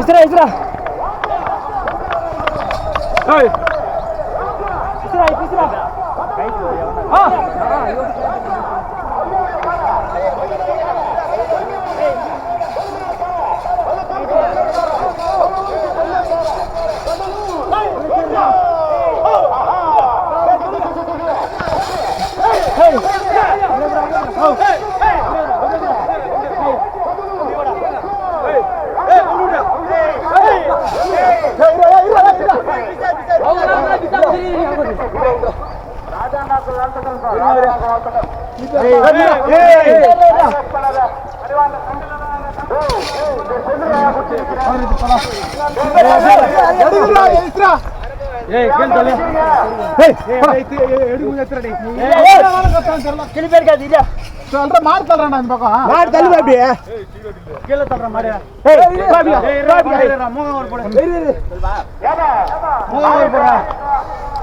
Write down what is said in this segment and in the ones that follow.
இஸ்ரா இஸ்ரா. ஏய். இஸ்ரா இஸ்ரா. ஆ. ஏய் மாடு தள்ளுறான்டா இந்த பக்கம் மாடு அப்படியே கீழே தள்ளுற ஏய் ராபியா ராபியா போடு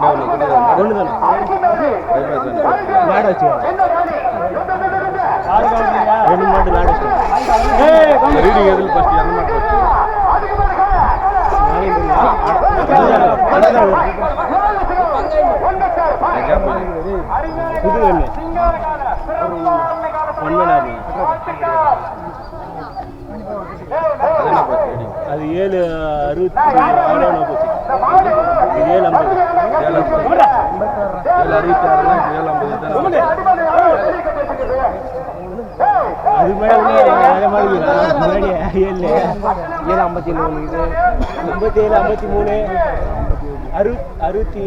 மாடு ரீடிங் எதில் அந்த ஒன்மனாரி அதெல்லாம் ஃபர்ஸ்ட் ரீடிங். அது ஏழு அறுபத்தி ஆறு போச்சு. ஏழு ஐம்பது ஏழு ஐம்பது ஏழு அறுபத்தி ஆறுலாம் ஏழு ஐம்பது அது மாதிரி ஏழு ஏழு ஐம்பத்தி மூணு இது ஐம்பத்தி ஏழு ஐம்பத்தி மூணு அறுபத்தி